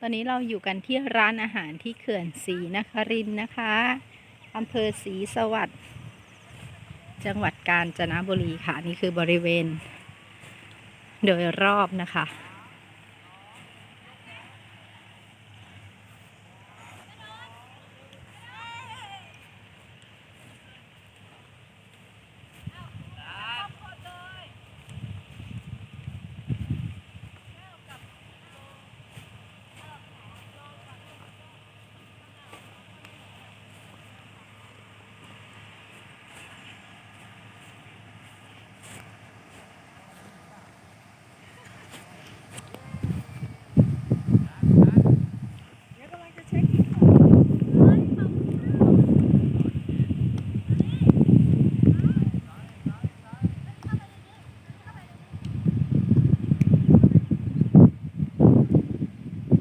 ตอนนี้เราอยู่กันที่ร้านอาหารที่เขื่อนศรีนครินนะคะอำเภอศรีสวัสดิ์จังหวัดกาญจนบุรีค่ะ นี่คือบริเวณ โดยรอบนะคะ